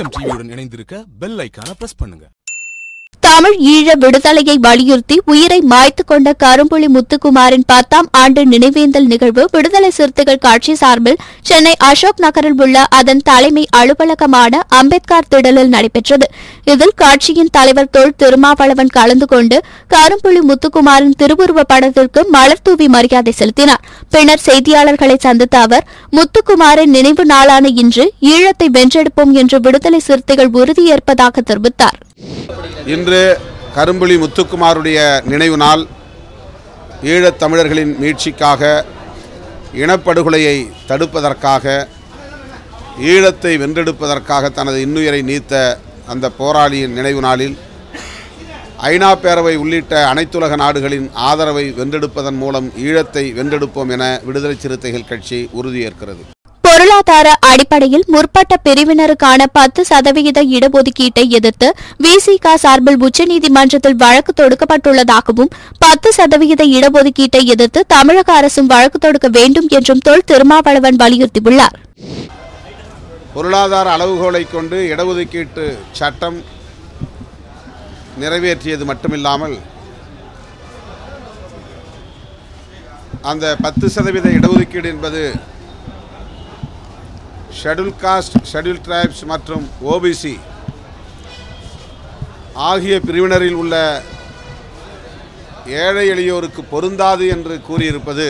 தேசம் டிவியுடன் இணைந்திருக்க பெல் ஐக்கான பிரஸ் பண்ணுங்க. தமிழ் ஈழ விடுதலையை வலியுறுத்தி உயிரை மாய்த்து கொண்ட கரும்புலி முத்துக்குமாரின் பத்தாம் ஆண்டு நினைவேந்தல் நிகழ்வு விடுதலை சிறுத்தைகள் கட்சி சார்பில் சென்னை அசோக் நகரில் உள்ள அதன் தலைமை அலுவலகமான அம்பேத்கர் திடலில் நடைபெற்றது. இதில் கட்சியின் தலைவர் தொல் திருமாவளவன் கலந்து கொண்டு கரும்புலி முத்துக்குமாரின் திருவுருவப் படத்திற்கு மலர் தூவி மரியாதை செலுத்தினார். பின்னர் செய்தியாளர்களை சந்தித்த அவர் முத்துக்குமாரின் நினைவு நாளான இன்று ஈழத்தை வென்றெடுப்போம் என்று விடுதலை சிறுத்தைகள் உறுதியேற்பதாக தெரிவித்தார். இன்று கரும்புலி முத்துக்குமாருடைய நினைவு நாள். ஈழத் தமிழர்களின் மீட்சிக்காக இனப்படுகொலையை தடுப்பதற்காக ஈழத்தை வென்றெடுப்பதற்காக தனது இன்னுயிரை நீத்த அந்த போராளியின் நினைவு நாளில் ஐநா பேரவை உள்ளிட்ட அனைத்துலக நாடுகளின் ஆதரவை வென்றெடுப்பதன் மூலம் ஈழத்தை வென்றெடுப்போம் என விடுதலை சிறுத்தைகள் கட்சி உறுதியேற்கிறது. பொருளாதார அடிப்படையில் முற்பட்ட பிரிவினருக்கான பத்து சதவிகித இடஒதுக்கீட்டை எதிர்த்து விசிக சார்பில் உச்சநீதிமன்றத்தில் வழக்கு தொடுக்கப்பட்டுள்ளதாகவும் பத்து சதவிகித இடஒதுக்கீட்டை எதிர்த்து தமிழக அரசும் வழக்கு தொடுக்க வேண்டும் என்றும் தொல் திருமாவளவன் வலியுறுத்தியுள்ளார். பொருளாதார அளவுகோலை கொண்டு இடஒதுக்கீட்டு சட்டம் நிறைவேற்றியது மட்டுமில்லாமல் அந்த பத்து சதவீத இடஒதுக்கீடு என்பது ஷெடியூல் காஸ்ட் ஷெடியூல் ட்ரைப்ஸ் மற்றும் ஓபிசி ஆகிய பிரிவினரில் உள்ள ஏழை எளியோருக்கு பொருந்தாது என்று கூறியிருப்பது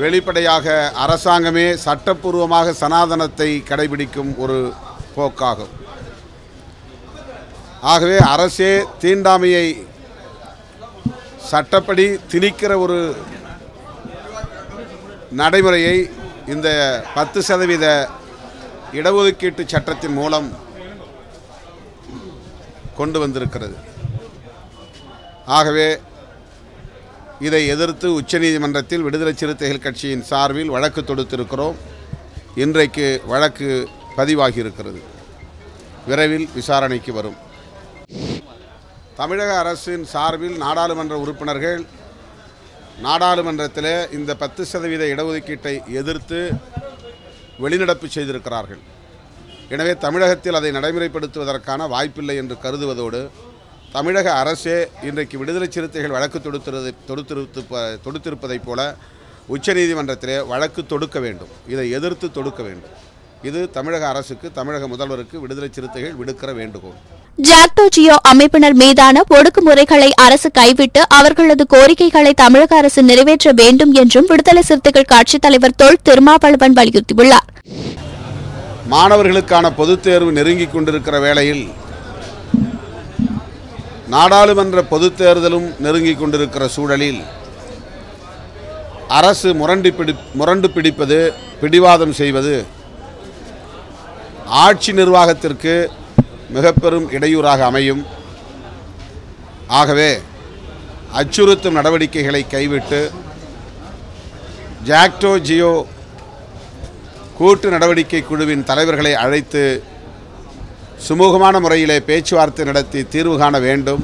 வெளிப்படையாக அரசாங்கமே சட்டப்பூர்வமாக சனாதனத்தை கடைபிடிக்கும் ஒரு போக்காகும். ஆகவே அரசே தீண்டாமையை சட்டப்படி திணிக்கிற ஒரு நடைமுறையை இந்த பத்து சதவீத இடஒதுக்கீட்டு சட்டத்தின் மூலம் கொண்டு வந்திருக்கிறது. ஆகவே இதை எதிர்த்து உச்சநீதிமன்றத்தில் விடுதலை சிறுத்தைகள் கட்சியின் சார்பில் வழக்கு தொடுத்திருக்கிறோம். இன்றைக்கு வழக்கு பதிவாகியிருக்கிறது. விரைவில் விசாரணைக்கு வரும். தமிழக அரசின் சார்பில் நாடாளுமன்ற உறுப்பினர்கள் நாடாளுமன்றத்தில் இந்த பத்து சதவீத இடஒதுக்கீட்டை எதிர்த்து வெளிநடப்பு செய்திருக்கிறார்கள். எனவே தமிழகத்தில் அதை நடைமுறைப்படுத்துவதற்கான வாய்ப்பில்லை என்று கருதுவதோடு தமிழக அரசே இன்றைக்கு விடுதலை சிறுத்தைகள் வழக்கு தொடுத்திருது தொடுத்திருத்து தொடுத்திருப்பதைப் போல உச்சநீதிமன்றத்திலே வழக்கு தொடுக்க வேண்டும். இதை எதிர்த்து தொடுக்க வேண்டும். இது தமிழக அரசுக்கு தமிழக முதல்வருக்கு விடுதலை சிறுத்தைகள் விடுக்கிற வேண்டுகோள். ஜாக்டோ ஜியோ அமைப்பினர் மீதான ஒடுக்குமுறைகளை அரசு கைவிட்டு அவர்களது கோரிக்கைகளை தமிழக அரசு நிறைவேற்ற வேண்டும் என்றும் விடுதலை சிறுத்தைகள் கட்சித் தலைவர் தொல் திருமாவளவன் வலியுறுத்தியுள்ளார். மாணவர்களுக்கான பொதுத் தேர்வு நெருங்கிக் கொண்டிருக்கிற வேளையில் நாடாளுமன்ற பொதுத் தேர்தலும் நெருங்கிக் கொண்டிருக்கிற சூழலில் அரசு முரண்டு பிடி முரண்டு பிடிப்பது பிடிவாதம் செய்வது ஆட்சி நிர்வாகத்திற்கு மிக பெரும் இடையூறாக அமையும். ஆகவே அச்சுறுத்தும் நடவடிக்கைகளை கைவிட்டு ஜாக்டோ ஜியோ கூட்டு நடவடிக்கை குழுவின் தலைவர்களை அழைத்து சுமூகமான முறையிலே பேச்சுவார்த்தை நடத்தி தீர்வு காண வேண்டும்.